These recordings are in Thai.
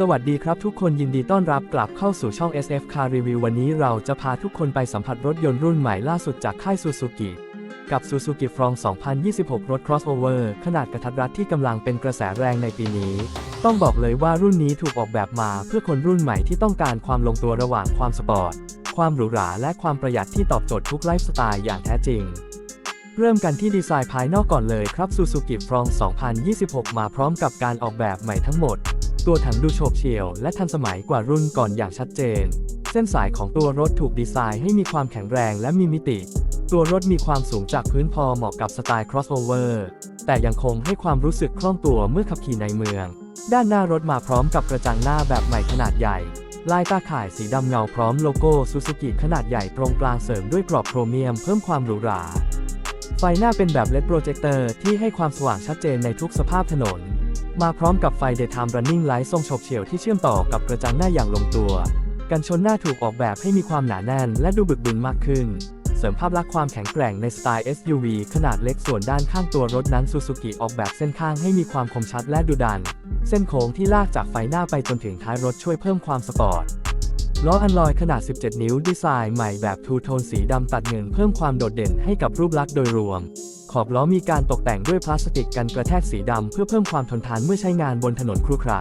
สวัสดีครับทุกคนยินดีต้อนรับกลับเข้าสู่ช่อง SF Car Review วันนี้เราจะพาทุกคนไปสัมผัสรถยนต์รุ่นใหม่ล่าสุดจากค่าย Suzuki กับ Suzuki f r o n 2026 รถ crossover ขนาดกระทัดรัดที่กำลังเป็นกระแสแรงในปีนี้ ต้องบอกเลยว่ารุ่นนี้ถูกออกแบบมาเพื่อคนรุ่นใหม่ที่ต้องการความลงตัวระหว่างความสปอร์ต ความหรูหราและความประหยัดที่ตอบโจทย์ทุกไลฟ์สไตล์อย่างแท้จริง เริ่มกันที่ดีไซน์ภายนอกก่อนเลยครับ Suzuki f r o n 2026 มาพร้อมกับการออกแบบใหม่ทั้งหมด ตัวถังดูโฉบเฉี่ยว และทันสมัยกว่ารุ่นก่อนอย่างชัดเจน เส้นสายของตัวรถถูกดีไซน์ให้มีความแข็งแรงและมีมิติ ตัวรถมีความสูงจากพื้นพอเหมาะกับสไตล์ crossover แต่ยังคงให้ความรู้สึกคล่องตัวเมื่อขับขี่ในเมือง ด้านหน้ารถมาพร้อมกับกระจังหน้าแบบใหม่ขนาดใหญ่ ลายตาข่ายสีดำเงาพร้อมโลโก้ซูซูกิขนาดใหญ่ตรงกลางเสริมด้วยกรอบโครเมียมเพิ่มความหรูหรา ไฟหน้าเป็นแบบเลดโปรเจคเตอร์ที่ให้ความสว่างชัดเจนในทุกสภาพถนน มาพร้อมกับไฟ Daytime Running Light ทรงฉบเฉี่ยวที่เชื่อมต่อกับกระจังหน้าอย่างลงตัว กันชนหน้าถูกออกแบบให้มีความหนาแน่นและดูบึกบึนมากขึ้น เสริมภาพลักษณ์ความแข็งแกร่งในสไตล์ SUV ขนาดเล็กส่วนด้านข้างตัวรถนั้นซูซูกิออกแบบเส้นข้างให้มีความคมชัดและดุดัน เส้นโค้งที่ลากจากไฟหน้าไปจนถึงท้ายรถช่วยเพิ่มความสปอร์ต ล้ออันลอยขนาด 17 นิ้ว ดีไซน์ใหม่แบบทูโทนสีดำตัดเงินเพิ่มความโดดเด่นให้กับรูปลักษณ์โดยรวม ขอบล้อมีการตกแต่งด้วยพลาสติกกันกระแทกสีดำเพื่อเพิ่มความทนทานเมื่อใช้งานบนถนนครุขระ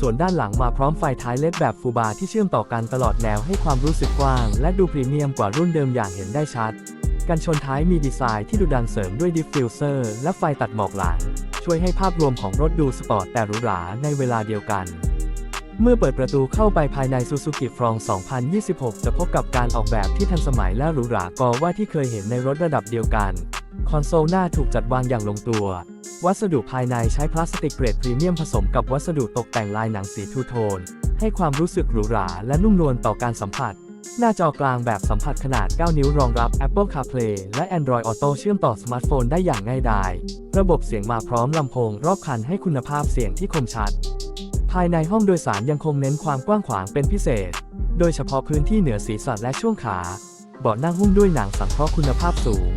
ส่วนด้านหลังมาพร้อมไฟท้ายเลดแบบฟูบาร์ที่เชื่อมต่อกันตลอดแนวให้ความรู้สึกกว้าง และดูพรีเมียมกว่ารุ่นเดิมอย่างเห็นได้ชัดกันชนท้ายมีดีไซน์ที่ดูดันเสริมด้วยดิฟฟิวเซอร์และไฟตัดหมอกหลังช่วยให้ภาพรวมของรถดูสปอร์ตแต่หรูหราในเวลาเดียวกัน เมื่อเปิดประตูเข้าไปภายใน Suzuki f r o n 2026 จะพบกับการออกแบบที่ทันสมัยและหรูหรากว่าที่เคยเห็นในรถระดับเดียวกัน คอนโซลหน้าถูกจัดวางอย่างลงตัว วัสดุภายในใช้พลาสติกเกรดพรีเมียมผสมกับวัสดุตกแต่งลายหนังสีทูโทน ให้ความรู้สึกหรูหราและนุ่มนวลต่อการสัมผัส หน้าจอกลางแบบสัมผัสขนาด 9 นิ้วรองรับ Apple CarPlay และ Android Auto เชื่อมต่อสมาร์ทโฟนได้อย่างง่ายดาย ระบบเสียงมาพร้อมลำโพงรอบคันให้คุณภาพเสียงที่คมชัด ภายในห้องโดยสารยังคงเน้นความกว้างขวางเป็นพิเศษ โดยเฉพาะพื้นที่เหนือศีรษะและช่วงขา เบาะนั่งหุ้มด้วยหนังสังเคราะห์คุณภาพสูง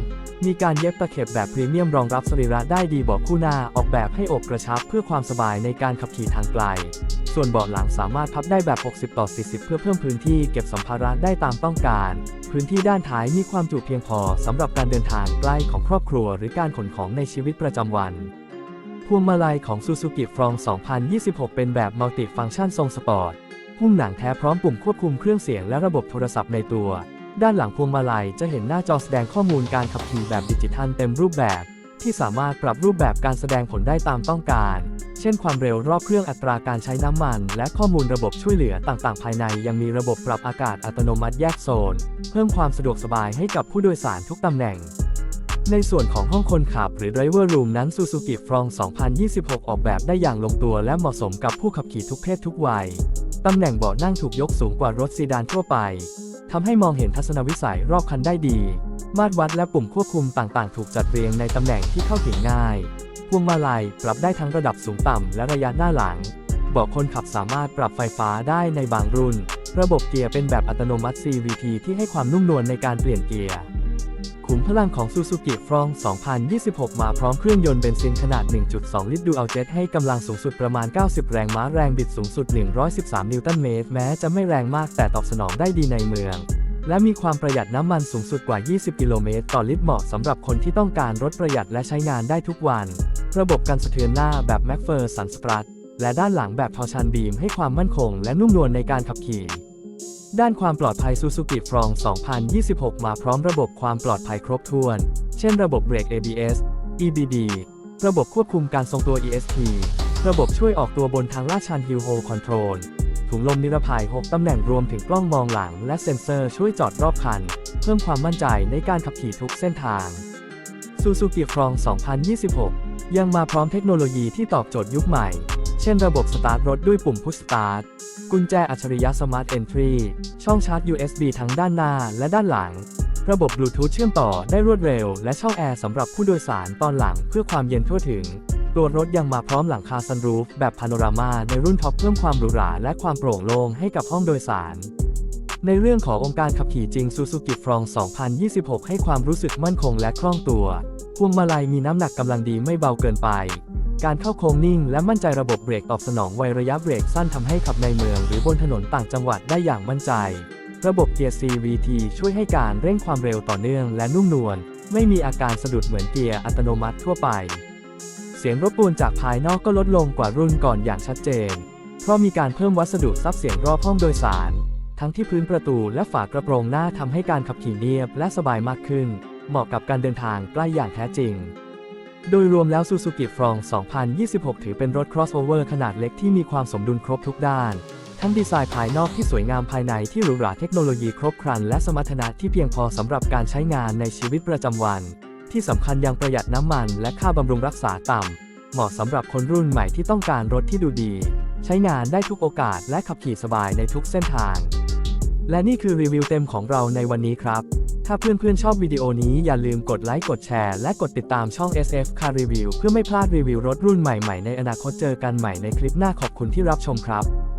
มีการเย็บตะเข็บแบบพรีเมียมรองรับสรีระได้ดีเบาะคู่หน้าออกแบบให้อกกระชับเพื่อความสบายในการขับขี่ทางไกล ส่วนเบาะหลังสามารถพับได้แบบ 60 ต่อ 40 เพื่อเพิ่มพื้นที่เก็บสัมภาระได้ตามต้องการ พื้นที่ด้านท้ายมีความจุเพียงพอสำหรับการเดินทางใกล้ของครอบครัว หรือการขนของในชีวิตประจำวัน พวงมาลัยของ Suzuki f r o n 2026 เป็นแบบมัลติฟังก์ชันทรงสปอร์ต หุ้มหนังแท้พร้อมปุ่มควบคุมเครื่องเสียงและระบบโทรศัพท์ในตัว ด้านหลังพวงมาลัยจะเห็นหน้าจอแสดงข้อมูลการขับขี่แบบดิจิทัลเต็มรูปแบบ ที่สามารถปรับรูปแบบการแสดงผลได้ตามต้องการ เช่นความเร็วรอบเครื่องอัตราการใช้น้ำมัน และข้อมูลระบบช่วยเหลือต่างๆ ภายใน ยังมีระบบปรับอากาศอัตโนมัติแยกโซน เพิ่มความสะดวกสบายให้กับผู้โดยสารทุกตำแหน่ง ในส่วนของห้องคนขับหรือ Driver Room นั้น Suzuki Front 2026 ออกแบบได้อย่างลงตัวและเหมาะสมกับผู้ขับขี่ทุกเพศทุกวัย ตำแหน่งเบาะนั่งถูกยกสูงกว่ารถซีดานทั่วไปทำให้มองเห็นทัศนวิสัยรอบคันได้ดี มาตรวัดและปุ่มควบคุมต่างๆ ถูกจัดเรียงในตำแหน่งที่เข้าถึงง่าย พวงมาลัยปรับได้ทั้งระดับสูงต่ำและระยะหน้าหลังเบาะคนขับสามารถปรับไฟฟ้าได้ในบางรุ่น ระบบเกียร์เป็นแบบอัตโนมัติ CVT ที่ให้ความนุ่มนวลในการเปลี่ยนเกียร์ ขุมพลังของ Suzuki f r o n 2026 มาพร้อมเครื่องยนต์เบนซินขนาด 1.2 ลิตร Dual Jet ให้กำลังสูงสุดประมาณ 90 แรงม้าแรงบิดสูงสุด 113 นิวตันเมตร แม้จะไม่แรงมากแต่ตอบสนองได้ดีในเมือง และมีความประหยัดน้ำมันสูงสุดกว่า 20 กิโลเมตร ต่อลิตรเหมาะสำหรับคนที่ต้องการรถประหยัดและใช้งานได้ทุกวัน ระบบกันสะเทือนหน้าแบบ MacPherson Strut และด้านหลังแบบทอชันบีมให้ความมั่นคง และนุ่มนวลในการขับขี่ ด้านความปลอดภัย Suzuki Front 2026 มาพร้อมระบบความปลอดภัยครบถ้วน เช่นระบบเบรก ABS EBD ระบบควบคุมการทรงตัว ESP ระบบช่วยออกตัวบนทางลาดชัน Hill Hold Control ถุงลมนิรภัย 6 ตำแหน่งรวมถึงกล้องมองหลัง และเซ็นเซอร์ช่วยจอดรอบคัน เพิ่มความมั่นใจในการขับขี่ทุกเส้นทาง Suzuki Front 2026 ยังมาพร้อมเทคโนโลยีที่ตอบโจทย์ยุคใหม่ เช่นระบบสตาร์ทรถด้วยปุ่ม Push Start กุญแจอัจฉริยะ Smart Entry ช่องชาร์จ USB ทั้งด้านหน้าและด้านหลัง ระบบบลูทูธเชื่อมต่อได้รวดเร็ว และช่องแอร์สำหรับผู้โดยสารตอนหลังเพื่อความเย็นทั่วถึง ตัวรถยังมาพร้อมหลังคาซันรูฟแบบพาโนรามาในรุ่นท็อปเพิ่มความหรูหราและความโปร่งโล่งให้กับห้องโดยสารในเรื่องขององค์การขับขี่จริง Suzuki f r o n 2026 ให้ความรู้สึกมั่นคงและคล่องตัว พวงมาลัยมีน้ำหนักกำลังดีไม่เบาเกินไป การเข้าโค้งนิ่งและมั่นใจระบบเบรกตอบสนองไวระยะเบรกสั้นทำให้ขับในเมืองหรือบนถนนต่างจังหวัดได้อย่างมั่นใจ ระบบเกียร์ CVT ช่วยให้การเร่งความเร็วต่อเนื่องและนุ่มนวล ไม่มีอาการสะดุดเหมือนเกียร์อัตโนมัติทั่วไป เสียงรบกวนจากภายนอกก็ลดลงกว่ารุ่นก่อนอย่างชัดเจน เพราะมีการเพิ่มวัสดุซับเสียงรอบห้องโดยสาร ทั้งที่พื้นประตูและฝากระโปรงหน้าทำให้การขับขี่เนียบและสบายมากขึ้น เหมาะกับการเดินทางใกล้อย่างแท้จริง โดยรวมแล้ว Suzuki f r o n 2026 ถือเป็นรถ crossover ขนาดเล็กที่มีความสมดุลครบทุกด้าน ทั้งดีไซน์ภายนอกที่สวยงามภายในที่หรูหราเทคโนโลยีครบครัน และสมรรถนะที่เพียงพอสำหรับการใช้งานในชีวิตประจำวัน ที่สำคัญยังประหยัดน้ำมันและค่าบำรุงรักษาต่ำ เหมาะสำหรับคนรุ่นใหม่ที่ต้องการรถที่ดูดี ใช้งานได้ทุกโอกาสและขับขี่สบายในทุกเส้นทาง และนี่คือรีวิวเต็มของเราในวันนี้ครับ ถ้าเพื่อนๆชอบวิดีโอนี้อย่าลืมกดไลค์กดแชร์และกดติดตามช่อง SF Car Review เพื่อไม่พลาดรีวิวรถรุ่นใหม่ๆในอนาคตเจอกันใหม่ในคลิปหน้าขอบคุณที่รับชมครับ